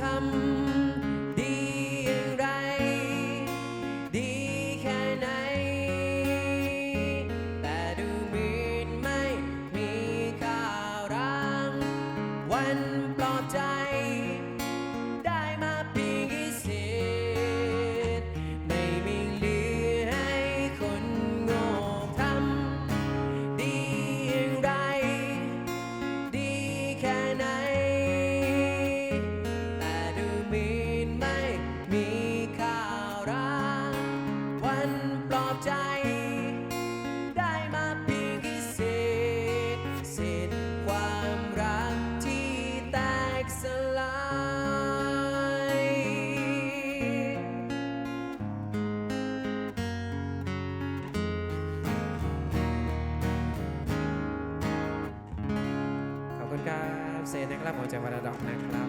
ทำดีอย่างไร ดีแค่ไหน แต่ดูเหมือนไม่มีข่าวรังวันปลอบใจ ปลอบใจ ได้มาเพียงกี่สิทธิ์สิทธิ์ความรักที่แตกสลาย ขอบคุณครับเซนนะครับผมจากวารดอกนะครับ